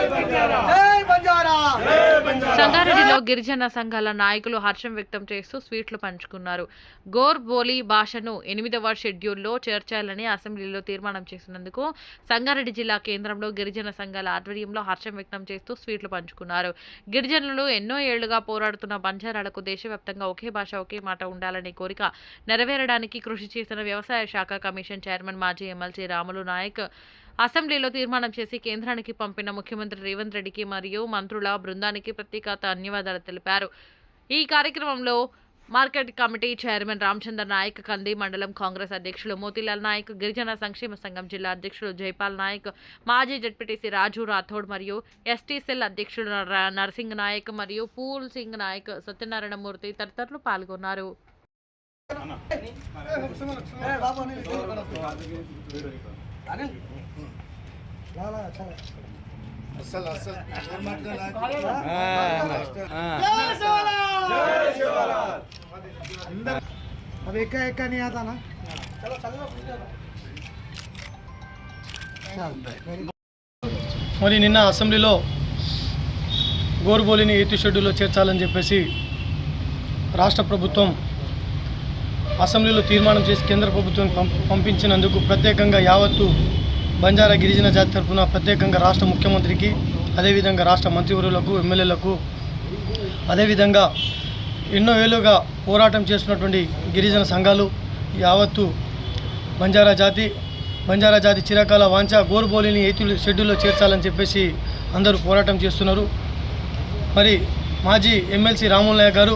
జై బంజారా. సంగారెడ్డిలో గిరిజన సంఘాల నాయకులు హర్షం వ్యక్తం చేస్తూ స్వీట్లు పంచుకున్నారు. గోర్ బోలీ భాషను ఎనిమిదవ షెడ్యూల్లో చేర్చాలని అసెంబ్లీలో తీర్మానం చేసినందుకు సంగారెడ్డి జిల్లా కేంద్రంలో గిరిజన సంఘాల ఆధ్వర్యంలో హర్షం వ్యక్తం చేస్తూ స్వీట్లు పంచుకున్నారు. గిరిజనులు ఎన్నో ఏళ్ళుగా పోరాడుతున్న బంజారాలకు దేశవ్యాప్తంగా ఒకే భాష ఒకే మాట ఉండాలనే కోరిక నెరవేరడానికి కృషి చేసిన వ్యవసాయ శాఖ కమిషన్ చైర్మన్ మాజీ ఎమ్మెల్సీ రాములు నాయక్ అసెంబ్లీలో తీర్మానం చేసి కేంద్రానికి పంపిన ముఖ్యమంత్రి రేవంత్ రెడ్డికి మరియు మంత్రుల బృందానికి ప్రత్యేక ధన్యవాదాలు తెలిపారు. ఈ కార్యక్రమంలో market committee chairman Ramachandra Naik Kandi మండలం కాంగ్రెస్ అధ్యక్షులు మోతీలాల్ నాయక్ గిరిజన సంక్షేమ సంఘం జిల్లా అధ్యక్షులు జైపాల్ నాయక్ మాజీ జడ్పీటీసీ రాజు రాథోడ్ మరియు ఎస్టీ సెల్ అధ్యక్షుడు నర- నరసింగ్ నాయక్ మరియు పూల్ సింగ్ నాయక్ సత్యనారాయణ మూర్తి తదితరులు పాల్గొన్నారు. అనిల్. లా, లా, చాలా. जय शिवलाल! अब एक का एक का नहीं आता ना चलो चलो चल మరి నిన్న అసెంబ్లీలో గోరుబోలిని ఎయిత్ షెడ్యూల్లో చేర్చాలని చెప్పేసి రాష్ట్ర ప్రభుత్వం అసెంబ్లీలో తీర్మానం చేసి కేంద్ర ప్రభుత్వం పం- పంపించినందుకు ప్రత్యేకంగా యావత్తు బంజారా గిరిజన జాతి తరఫున ప్రత్యేకంగా రాష్ట్ర ముఖ్యమంత్రికి అదేవిధంగా రాష్ట్ర మంత్రివర్యులకు ఎమ్మెల్యేలకు అదేవిధంగా ఎన్నో ఏళ్ళుగా పోరాటం చేస్తున్నటువంటి గిరిజన సంఘాలు యావత్తు బంజారా జాతి బంజారా జాతి చిరకాల వాంఛ గోరుబోలిని ఎయితులు షెడ్యూల్లో చేర్చాలని చెప్పేసి అందరూ పోరాటం చేస్తున్నారు. మరి మాజీ ఎమ్మెల్సీ రాములు నాయక్ గారు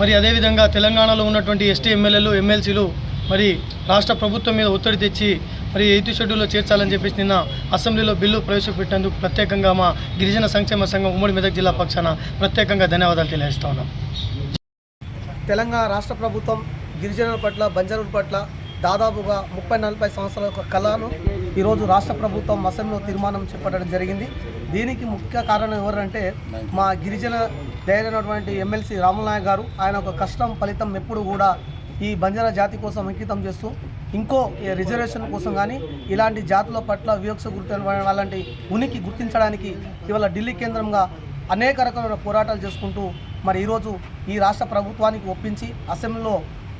మరి అదేవిధంగా తెలంగాణలో ఉన్నటువంటి ఎస్టీ ఎమ్మెల్యేలు ఎమ్మెల్సీలు మరి రాష్ట్ర ప్రభుత్వం మీద ఒత్తిడి తెచ్చి మరి ఎయిత్ షెడ్యూల్లో చేర్చాలని చెప్పేసి నిన్న అసెంబ్లీలో బిల్లు ప్రవేశపెట్టేందుకు ప్రత్యేకంగా మా గిరిజన సంక్షేమ సంఘం ఉమ్మడి మెదక్ జిల్లా పక్షాన ప్రత్యేకంగా ధన్యవాదాలు తెలియజేస్తా ఉన్నాం తెలంగాణ రాష్ట్ర ప్రభుత్వం గిరిజనుల పట్ల బంజారుల పట్ల దాదాపుగా ముప్పై నలభై సంవత్సరాల యొక్క కళను ఈరోజు రాష్ట్ర ప్రభుత్వం అసెంబ్లీలో తీర్మానం చేపట్టడం జరిగింది. దీనికి ముఖ్య కారణం ఎవరంటే మా గిరిజన దైనటువంటి ఎమ్మెల్సీ రామనాయ గారు. ఆయన ఒక కష్టం ఫలితం ఎప్పుడు కూడా ఈ బంజారా జాతి కోసం అంకితం చేస్తూ ఇంకో ఈ రిజర్వేషన్ కోసం కానీ ఇలాంటి జాతుల పట్ల వివక్ష గుర్తు అలాంటి ఉనికి గుర్తించడానికి ఇవాళ ఢిల్లీ కేంద్రంగా అనేక రకమైన పోరాటాలు చేసుకుంటూ మరి ఈరోజు ఈ రాష్ట్ర ప్రభుత్వానికి ఒప్పించి అసెంబ్లీలో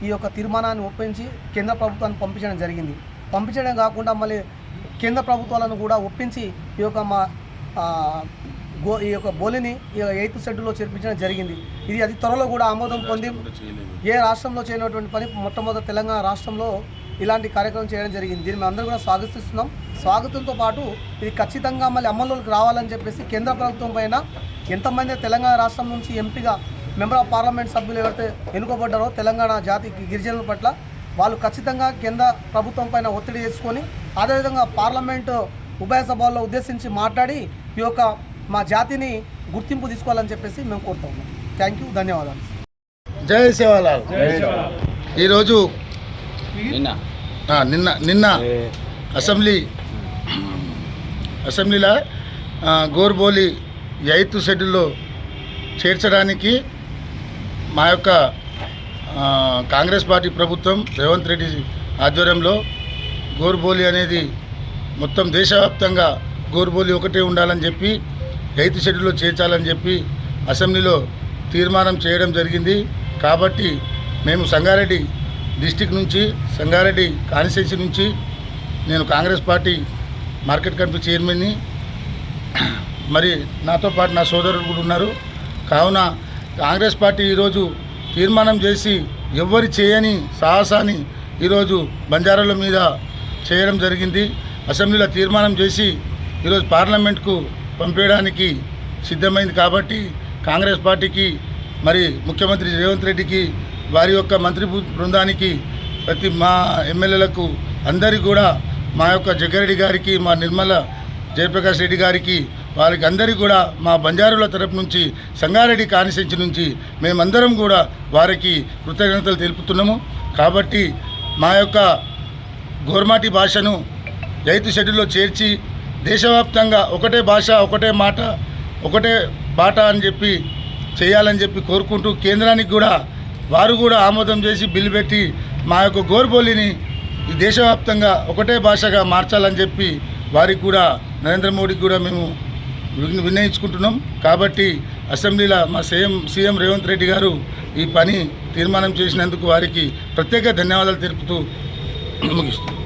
ఈ యొక్క తీర్మానాన్ని ఒప్పించి కేంద్ర ప్రభుత్వాన్ని పంపించడం జరిగింది. పంపించడం కాకుండా మళ్ళీ కేంద్ర ప్రభుత్వాలను కూడా ఒప్పించి ఈ యొక్క మా గో ఈ యొక్క బోలిని ఈ ఎయిత్ షెడ్యూల్లో చేర్పించడం జరిగింది. ఇది అతి త్వరలో కూడా ఆమోదం పొంది ఏ రాష్ట్రంలో చేయనటువంటి పని మొట్టమొదటి తెలంగాణ రాష్ట్రంలో ఇలాంటి కార్యక్రమం చేయడం జరిగింది. దీన్ని మేము అందరూ కూడా స్వాగతిస్తున్నాం. స్వాగతంతో పాటు ఇది ఖచ్చితంగా మళ్ళీ అమల్లోకి రావాలని చెప్పేసి కేంద్ర ప్రభుత్వం పైన ఎంతమంది తెలంగాణ రాష్ట్రం నుంచి ఎంపీగా మెంబర్ ఆఫ్ పార్లమెంట్ సభ్యులు ఎవరైతే ఎన్నుకోబడ్డారో తెలంగాణ జాతి గిరిజనుల పట్ల వాళ్ళు ఖచ్చితంగా కేంద్ర ప్రభుత్వం పైన ఒత్తిడి చేసుకొని అదేవిధంగా పార్లమెంటు ఉభయ సభల్లో ఉద్దేశించి మాట్లాడి ఈ యొక్క మా జాతిని గుర్తింపు తీసుకోవాలని చెప్పేసి మేము కోరుతా ఉన్నాం. థ్యాంక్ యూ ధన్యవాదాలు. జై సేవాలాల్ ఈరోజు ఆ, నిన్న నిన్న అసెంబ్లీ అసెంబ్లీలో గోర్బోలి ఎయిత్ షెడ్యూల్లో చేర్చడానికి మా యొక్క కాంగ్రెస్ పార్టీ ప్రభుత్వం రేవంత్ రెడ్డి ఆధ్వర్యంలో గోర్బోలి అనేది మొత్తం దేశవ్యాప్తంగా గోర్బోలి ఒకటే ఉండాలని చెప్పి ఎయిత్ షెడ్యూల్లో చేర్చాలని చెప్పి అసెంబ్లీలో తీర్మానం చేయడం జరిగింది. కాబట్టి మేము సంగారెడ్డి డిస్టిక్ నుంచి సంగారెడ్డి కాన్స్టిట్యున్సీ నుంచి నేను కాంగ్రెస్ పార్టీ మార్కెట్ కమిటీ చైర్మన్ని మరి నాతో పాటు నా సోదరుడు కూడా ఉన్నారు. కావున కాంగ్రెస్ పార్టీ ఈరోజు తీర్మానం చేసి ఎవ్వరి చేయని సాహసాన్ని ఈరోజు బంజారాల మీద చేయడం జరిగింది. అసెంబ్లీలో తీర్మానం చేసి ఈరోజు పార్లమెంట్కు పంపేయడానికి సిద్ధమైంది కాబట్టి కాంగ్రెస్ పార్టీకి మరి ముఖ్యమంత్రి రేవంత్ రెడ్డికి వారి యొక్క మంత్రి బృందానికి ప్రతి మా ఎమ్మెల్యేలకు అందరికీ కూడా మా యొక్క జగ్గారెడ్డి గారికి మా నిర్మల జయప్రకాష్ రెడ్డి గారికి వారికి అందరికీ కూడా మా బంజారుల తరపు నుంచి సంగారెడ్డి కాన్స్టిట్యూన్సీ నుంచి మేమందరం కూడా వారికి కృతజ్ఞతలు తెలుపుతున్నాము. కాబట్టి మా యొక్క గోర్మాటి భాషను ఎయిత్ షెడ్యూల్లో చేర్చి దేశవ్యాప్తంగా ఒకటే భాష ఒకటే మాట ఒకటే బాట అని చెప్పి చేయాలని చెప్పి కోరుకుంటూ కేంద్రానికి కూడా వారు కూడా ఆమోదం చేసి బిల్లు పెట్టి మా యొక్క గోర్బోలిని ఈ దేశవ్యాప్తంగా ఒకటే భాషగా మార్చాలని చెప్పి వారికి కూడా నరేంద్ర మోడీకి కూడా మేము వినయించుకుంటున్నాం కాబట్టి అసెంబ్లీలో మా సీఎం సీఎం రేవంత్ రెడ్డి గారు ఈ పని తీర్మానం చేసినందుకు వారికి ప్రత్యేక ధన్యవాదాలు తెలుపుతూ ముగిస్తున్నాం.